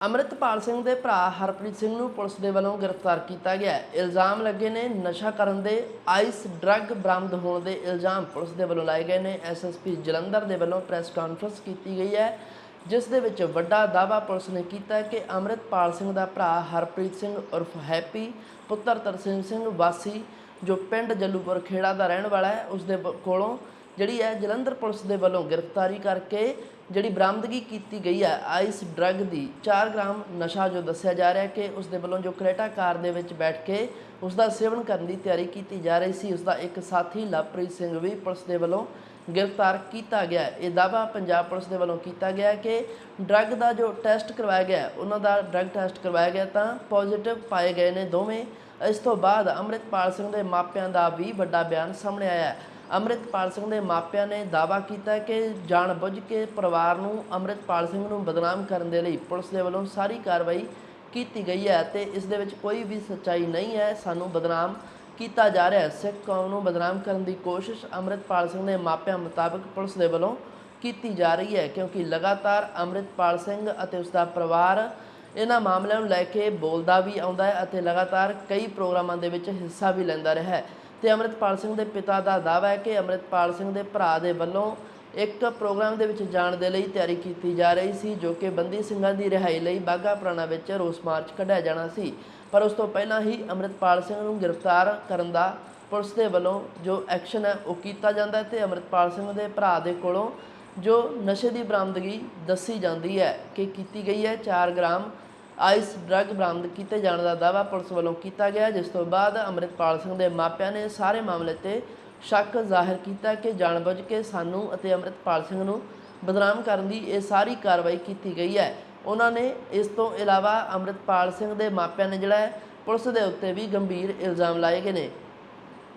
ਅੰਮ੍ਰਿਤਪਾਲ ਸਿੰਘ ਦੇ ਭਰਾ ਹਰਪ੍ਰੀਤ ਸਿੰਘ ਨੂੰ ਪੁਲਿਸ ਦੇ ਵੱਲੋਂ ਗ੍ਰਿਫਤਾਰ ਕੀਤਾ ਗਿਆ ਹੈ। ਇਲਜ਼ਾਮ ਲੱਗੇ ਨੇ ਨਸ਼ਾ ਕਰਨ ਦੇ, ਆਈਸ ਡਰੱਗ ਬਰਾਮਦ ਹੋਣ ਦੇ ਇਲਜ਼ਾਮ ਪੁਲਿਸ ਦੇ ਵੱਲੋਂ ਲਾਏ ਗਏ ਨੇ। ਐਸਐਸਪੀ ਜਲੰਧਰ ਦੇ ਵੱਲੋਂ ਪ੍ਰੈਸ ਕਾਨਫਰੰਸ ਕੀਤੀ ਗਈ ਹੈ, ਜਿਸ ਦੇ ਵਿੱਚ ਵੱਡਾ ਦਾਅਵਾ ਪੁਲਿਸ ਨੇ ਕੀਤਾ ਕਿ ਅੰਮ੍ਰਿਤਪਾਲ ਸਿੰਘ ਦਾ ਭਰਾ ਹਰਪ੍ਰੀਤ ਸਿੰਘ ਉਰਫ ਹੈਪੀ, ਪੁੱਤਰ ਤਰਸੇਮ ਸਿੰਘ ਵਾਸੀ, ਜੋ ਪਿੰਡ ਜੱਲੂਪੁਰ ਖੇੜਾ ਦਾ ਰਹਿਣ ਵਾਲਾ ਹੈ, ਉਸ ਦੇ ਕੋਲੋਂ ਜਿਹੜੀ ਹੈ ਜਲੰਧਰ ਪੁਲਿਸ ਦੇ ਵੱਲੋਂ ਗ੍ਰਿਫਤਾਰੀ ਕਰਕੇ ਜਿਹੜੀ ਬਰਾਮਦਗੀ ਕੀਤੀ ਗਈ ਹੈ ਆਈਸ ਡਰੱਗ ਦੀ 4 ਗ੍ਰਾਮ ਨਸ਼ਾ ਜੋ ਦੱਸਿਆ ਜਾ ਰਿਹਾ ਹੈ ਕਿ ਉਸ ਦੇ ਵੱਲੋਂ ਜੋ ਕਰੇਟਾ ਕਾਰ ਦੇ ਵਿੱਚ ਬੈਠ ਕੇ ਉਸ ਦਾ ਸੇਵਨ ਕਰਨ ਦੀ ਤਿਆਰੀ ਕੀਤੀ ਜਾ ਰਹੀ ਸੀ ਉਸ ਦਾ ਇੱਕ ਸਾਥੀ ਲਵਪ੍ਰੀਤ ਸਿੰਘ ਵੀ ਪੁਲਿਸ ਦੇ ਵੱਲੋਂ ਗ੍ਰਿਫਤਾਰ ਕੀਤਾ ਗਿਆ ਇਹ ਦਾਅਵਾ ਪੰਜਾਬ ਪੁਲਿਸ ਦੇ ਵੱਲੋਂ ਕੀਤਾ ਗਿਆ ਕਿ ਡਰੱਗ ਦਾ ਜੋ ਟੈਸਟ ਕਰਵਾਇਆ ਗਿਆ ਉਹਨਾਂ ਦਾ ਡਰੱਗ ਟੈਸਟ ਕਰਵਾਇਆ ਗਿਆ ਤਾਂ ਪੋਜ਼ਿਟਿਵ ਪਾਏ ਗਏ ਨੇ ਦੋਵੇਂ। ਇਸ ਤੋਂ ਬਾਅਦ ਅੰਮ੍ਰਿਤਪਾਲ ਸਿੰਘ ਦੇ ਮਾਪਿਆਂ ਦਾ ਵੀ ਵੱਡਾ ਬਿਆਨ ਸਾਹਮਣੇ ਆਇਆ ਹੈ। ਅੰਮ੍ਰਿਤਪਾਲ ਸਿੰਘ ਦੇ ਮਾਪਿਆਂ ਨੇ ਦਾਅਵਾ ਕੀਤਾ ਹੈ ਕਿ ਜਾਣਬੁੱਝ ਕੇ ਪਰਿਵਾਰ ਨੂੰ ਅੰਮ੍ਰਿਤਪਾਲ ਸਿੰਘ ਨੂੰ ਬਦਨਾਮ ਕਰਨ ਦੇ ਲਈ ਪੁਲਿਸ ਦੇ ਵੱਲੋਂ ਸਾਰੀ ਕਾਰਵਾਈ ਕੀਤੀ ਗਈ ਹੈ ਤੇ ਇਸ ਦੇ ਵਿੱਚ ਕੋਈ ਵੀ ਸੱਚਾਈ ਨਹੀਂ ਹੈ। ਸਾਨੂੰ ਬਦਨਾਮ ਕੀਤਾ ਜਾ ਰਿਹਾ ਹੈ। ਸਿੱਖ ਕੌਮ ਨੂੰ ਬਦਨਾਮ ਕਰਨ ਦੀ ਕੋਸ਼ਿਸ਼ ਅੰਮ੍ਰਿਤਪਾਲ ਸਿੰਘ ਦੇ ਮਾਪਿਆਂ ਮੁਤਾਬਕ ਪੁਲਿਸ ਦੇ ਵੱਲੋਂ ਕੀਤੀ ਜਾ ਰਹੀ ਹੈ ਕਿਉਂਕਿ ਲਗਾਤਾਰ ਅੰਮ੍ਰਿਤਪਾਲ ਸਿੰਘ ਅਤੇ ਉਸ ਦਾ ਪਰਿਵਾਰ ਇਹਨਾਂ ਮਾਮਲਿਆਂ ਨੂੰ ਲੈ ਕੇ ਬੋਲਦਾ ਵੀ ਆਉਂਦਾ ਹੈ ਅਤੇ ਲਗਾਤਾਰ ਕਈ ਪ੍ਰੋਗਰਾਮਾਂ ਦੇ ਵਿੱਚ ਹਿੱਸਾ ਵੀ ਲੈਂਦਾ ਰਿਹਾ ਹੈ। ਤੇ ਅੰਮ੍ਰਿਤਪਾਲ ਸਿੰਘ ਦੇ ਪਿਤਾ ਦਾ ਦਾਅਵਾ ਹੈ ਕਿ ਅੰਮ੍ਰਿਤਪਾਲ ਸਿੰਘ ਦੇ ਭਰਾ ਦੇ ਵੱਲੋਂ ਇੱਕ ਪ੍ਰੋਗਰਾਮ ਦੇ ਵਿੱਚ ਜਾਣ ਦੇ ਲਈ ਤਿਆਰੀ ਕੀਤੀ ਜਾ ਰਹੀ ਸੀ, ਜੋ ਕਿ ਬੰਦੀ ਸਿੰਘਾਂ ਦੀ ਰਿਹਾਈ ਲਈ ਬਾਘਾ ਪੁਰਾਣਾ ਵਿੱਚ ਰੋਸ ਮਾਰਚ ਕੱਢਿਆ ਜਾਣਾ ਸੀ। ਪਰ ਉਸ ਤੋਂ ਪਹਿਲਾਂ ਹੀ ਅੰਮ੍ਰਿਤਪਾਲ ਸਿੰਘ ਨੂੰ ਗ੍ਰਿਫਤਾਰ ਕਰਨ ਦਾ ਪੁਲਿਸ ਦੇ ਵੱਲੋਂ ਜੋ ਐਕਸ਼ਨ ਹੈ ਉਹ ਕੀਤਾ ਜਾਂਦਾ ਹੈ ਤੇ ਅੰਮ੍ਰਿਤਪਾਲ ਸਿੰਘ ਦੇ ਭਰਾ ਦੇ ਕੋਲੋਂ ਜੋ ਨਸ਼ੇ ਦੀ ਬਰਾਮਦਗੀ ਦੱਸੀ ਜਾਂਦੀ ਹੈ ਕਿ ਕੀਤੀ ਗਈ ਹੈ 4 ਗ੍ਰਾਮ ਆਈਸ ਡਰੱਗ ਬਰਾਮਦ ਕੀਤੇ ਜਾਣ ਦਾ ਦਾਅਵਾ ਪੁਲਿਸ ਵੱਲੋਂ ਕੀਤਾ ਗਿਆ, ਜਿਸ ਤੋਂ ਬਾਅਦ ਅੰਮ੍ਰਿਤਪਾਲ ਸਿੰਘ ਦੇ ਮਾਪਿਆਂ ਨੇ ਸਾਰੇ ਮਾਮਲੇ ਤੇ ਸ਼ੱਕ ਜ਼ਾਹਿਰ ਕੀਤਾ ਕਿ ਜਾਣਬੁੱਝ ਕੇ ਸਾਨੂੰ ਅਤੇ ਅੰਮ੍ਰਿਤਪਾਲ ਸਿੰਘ ਨੂੰ ਬਦਨਾਮ ਕਰਨ ਦੀ ਇਹ ਸਾਰੀ ਕਾਰਵਾਈ ਕੀਤੀ ਗਈ ਹੈ। ਉਹਨਾਂ ਨੇ ਇਸ ਤੋਂ ਇਲਾਵਾ ਅੰਮ੍ਰਿਤਪਾਲ ਸਿੰਘ ਦੇ ਮਾਪਿਆਂ ਨੇ ਜਿਹੜਾ ਪੁਲਿਸ ਦੇ ਉੱਤੇ ਵੀ ਗੰਭੀਰ ਇਲਜ਼ਾਮ ਲਾਏ ਗਏ ਨੇ।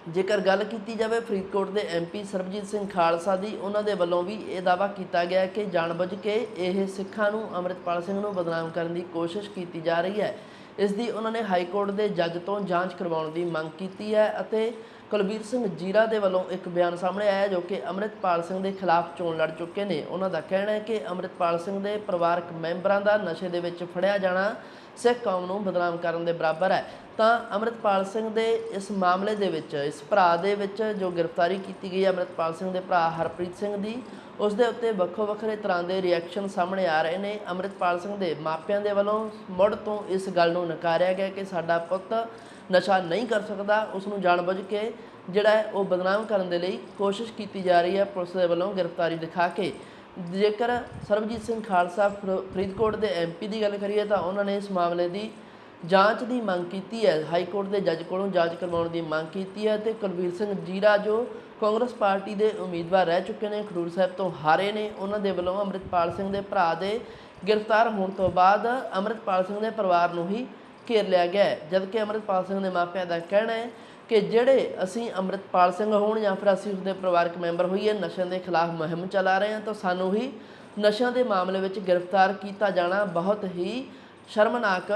ਜੇਕਰ ਗੱਲ ਕੀਤੀ ਜਾਵੇ ਫਰੀਦਕੋਟ ਦੇ ਐਮਪੀ ਸਰਬਜੀਤ ਸਿੰਘ ਖਾਲਸਾ ਦੀ, ਉਹਨਾਂ ਦੇ ਵੱਲੋਂ ਵੀ ਇਹ ਦਾਅਵਾ ਕੀਤਾ ਗਿਆ ਹੈ ਕਿ ਜਾਣਬੁੱਝ ਕੇ ਇਹ ਸਿੱਖਾਂ ਨੂੰ ਅੰਮ੍ਰਿਤਪਾਲ ਸਿੰਘ ਨੂੰ ਬਦਨਾਮ ਕਰਨ ਦੀ ਕੋਸ਼ਿਸ਼ ਕੀਤੀ ਜਾ ਰਹੀ ਹੈ। ਇਸ ਦੀ ਉਹਨਾਂ ਨੇ ਹਾਈ ਕੋਰਟ ਦੇ ਜੱਜ ਤੋਂ ਜਾਂਚ ਕਰਵਾਉਣ ਦੀ ਮੰਗ ਕੀਤੀ ਹੈ ਅਤੇ ਕੁਲਬੀਰ ਸਿੰਘ ਜੀਰਾ ਦੇ ਵੱਲੋਂ ਇੱਕ ਬਿਆਨ ਸਾਹਮਣੇ ਆਇਆ ਜੋ ਕਿ ਅੰਮ੍ਰਿਤਪਾਲ ਸਿੰਘ ਦੇ ਖਿਲਾਫ ਚੋਣ ਲੜ ਚੁੱਕੇ ਨੇ। ਉਹਨਾਂ ਦਾ ਕਹਿਣਾ ਹੈ ਕਿ ਅੰਮ੍ਰਿਤਪਾਲ ਸਿੰਘ ਦੇ ਪਰਿਵਾਰਕ ਮੈਂਬਰਾਂ ਦਾ ਨਸ਼ੇ ਦੇ ਵਿੱਚ ਫੜਿਆ ਜਾਣਾ ਸਿੱਖ ਕੌਮ ਨੂੰ ਬਦਨਾਮ ਕਰਨ ਦੇ ਬਰਾਬਰ ਹੈ। ਤਾਂ ਅੰਮ੍ਰਿਤਪਾਲ ਸਿੰਘ ਦੇ ਇਸ ਮਾਮਲੇ ਦੇ ਵਿੱਚ, ਇਸ ਭਰਾ ਦੇ ਵਿੱਚ ਜੋ ਗ੍ਰਿਫਤਾਰੀ ਕੀਤੀ ਗਈ ਹੈ ਅੰਮ੍ਰਿਤਪਾਲ ਸਿੰਘ ਦੇ ਭਰਾ ਹਰਪ੍ਰੀਤ ਸਿੰਘ ਦੀ, ਉਸ ਦੇ ਉੱਤੇ ਵੱਖੋ ਵੱਖਰੇ ਤਰ੍ਹਾਂ ਦੇ ਰਿਐਕਸ਼ਨ ਸਾਹਮਣੇ ਆ ਰਹੇ ਨੇ। ਅੰਮ੍ਰਿਤਪਾਲ ਸਿੰਘ ਦੇ ਮਾਪਿਆਂ ਦੇ ਵੱਲੋਂ ਮੁੜ ਤੋਂ ਇਸ ਗੱਲ ਨੂੰ ਨਕਾਰਿਆ ਗਿਆ ਕਿ ਸਾਡਾ ਪੁੱਤ ਨਸ਼ਾ ਨਹੀਂ ਕਰ ਸਕਦਾ ਉਸ ਨੂੰ ਜਾਣਬੁੱਝ ਕੇ ਜਿਹੜਾ ਹੈ ਉਹ ਬਦਨਾਮ ਕਰਨ ਦੇ ਲਈ ਕੋਸ਼ਿਸ਼ ਕੀਤੀ ਜਾ ਰਹੀ ਹੈ ਪੁਲਿਸ ਦੇ ਵੱਲੋਂ ਗ੍ਰਿਫਤਾਰੀ ਦਿਖਾ ਕੇ। ਜੇਕਰ ਸਰਬਜੀਤ ਸਿੰਘ ਖਾਲਸਾ ਫਰ- ਫਰੀਦਕੋਟ ਦੇ ਐਮਪੀ ਦੀ ਗੱਲ ਕਰੀਏ ਤਾਂ ਉਹਨਾਂ ਨੇ ਇਸ ਮਾਮਲੇ ਦੀ ਜਾਂਚ ਦੀ ਮੰਗ ਕੀਤੀ ਹੈ। ਹਾਈ ਕੋਰਟ ਦੇ ਜੱਜ ਕੋਲੋਂ ਜਾਂਚ ਕਰਵਾਉਣ ਦੀ ਮੰਗ ਕੀਤੀ ਹੈ ਤੇ ਕੁਲਵੀਰ ਸਿੰਘ ਜੀਰਾ ਜੋ ਕਾਂਗਰਸ ਪਾਰਟੀ ਦੇ ਉਮੀਦਵਾਰ ਰਹਿ ਚੁੱਕੇ ਨੇ, ਖਡੂਰ ਸਾਹਿਬ ਤੋਂ ਹਾਰੇ ਨੇ, ਉਹਨਾਂ ਦੇ ਵੱਲੋਂ ਅੰਮ੍ਰਿਤਪਾਲ ਸਿੰਘ ਦੇ ਭਰਾ ਦੇ ਗ੍ਰਿਫਤਾਰ ਹੋਣ ਤੋਂ ਬਾਅਦ ਅੰਮ੍ਰਿਤਪਾਲ ਸਿੰਘ ਦੇ ਪਰਿਵਾਰ ਨੂੰ ਹੀ ਘੇਰ ਲਿਆ ਗਿਆ ਹੈ। ਜਦਕਿ ਅੰਮ੍ਰਿਤਪਾਲ ਸਿੰਘ ਦੇ ਮਾਪਿਆਂ ਦਾ ਕਹਿਣਾ ਹੈ ਕਿ ਜਿਹੜੇ ਅਸੀਂ ਅੰਮ੍ਰਿਤਪਾਲ ਸਿੰਘ ਹੋਣ ਜਾਂ ਫਿਰ ਅਸੀਂ ਉਸਦੇ ਪਰਿਵਾਰਕ ਮੈਂਬਰ ਹੋਈਏ, ਨਸ਼ਿਆਂ ਦੇ ਖਿਲਾਫ ਮੁਹਿੰਮ ਚਲਾ ਰਹੇ ਹਾਂ, ਤਾਂ ਸਾਨੂੰ ਹੀ ਨਸ਼ਿਆਂ ਦੇ ਮਾਮਲੇ ਵਿੱਚ ਗ੍ਰਿਫਤਾਰ ਕੀਤਾ ਜਾਣਾ ਬਹੁਤ ਹੀ ਸ਼ਰਮਨਾਕ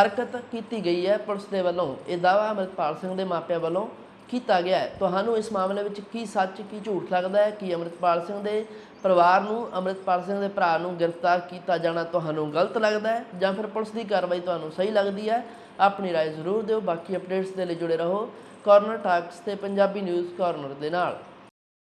ਹਰਕਤ ਕੀਤੀ ਗਈ ਹੈ ਪੁਲਿਸ ਦੇ ਵੱਲੋਂ। ਇਹ ਦਾਅਵਾ ਅੰਮ੍ਰਿਤਪਾਲ ਸਿੰਘ ਦੇ ਮਾਪਿਆਂ ਵੱਲੋਂ ਕੀਤਾ ਗਿਆ ਹੈ ਤੁਹਾਨੂੰ ਇਸ ਮਾਮਲੇ ਵਿੱਚ ਕੀ ਸੱਚ ਕੀ ਝੂਠ ਲੱਗਦਾ ਹੈ ਕਿ ਅੰਮ੍ਰਿਤਪਾਲ ਸਿੰਘ ਦੇ ਪਰਿਵਾਰ ਨੂੰ ਅੰਮ੍ਰਿਤਪਾਲ ਸਿੰਘ ਦੇ ਭਰਾ ਨੂੰ ਗ੍ਰਿਫਤਾਰ ਕੀਤਾ ਜਾਣਾ ਤੁਹਾਨੂੰ ਗਲਤ ਲੱਗਦਾ ਹੈ ਜਾਂ ਫਿਰ ਪੁਲਿਸ ਦੀ ਕਾਰਵਾਈ ਤੁਹਾਨੂੰ ਸਹੀ ਲੱਗਦੀ ਹੈ ਆਪਣੀ رائے ਜ਼ਰੂਰ ਦਿਓ ਬਾਕੀ ਅਪਡੇਟਸ ਦੇ ਲਈ ਜੁੜੇ ਰਹੋ ਕਾਰਨਰ ਟਾਕਸ ਤੇ ਪੰਜਾਬੀ ਨਿਊਜ਼ ਕਾਰਨਰ ਦੇ ਨਾਲ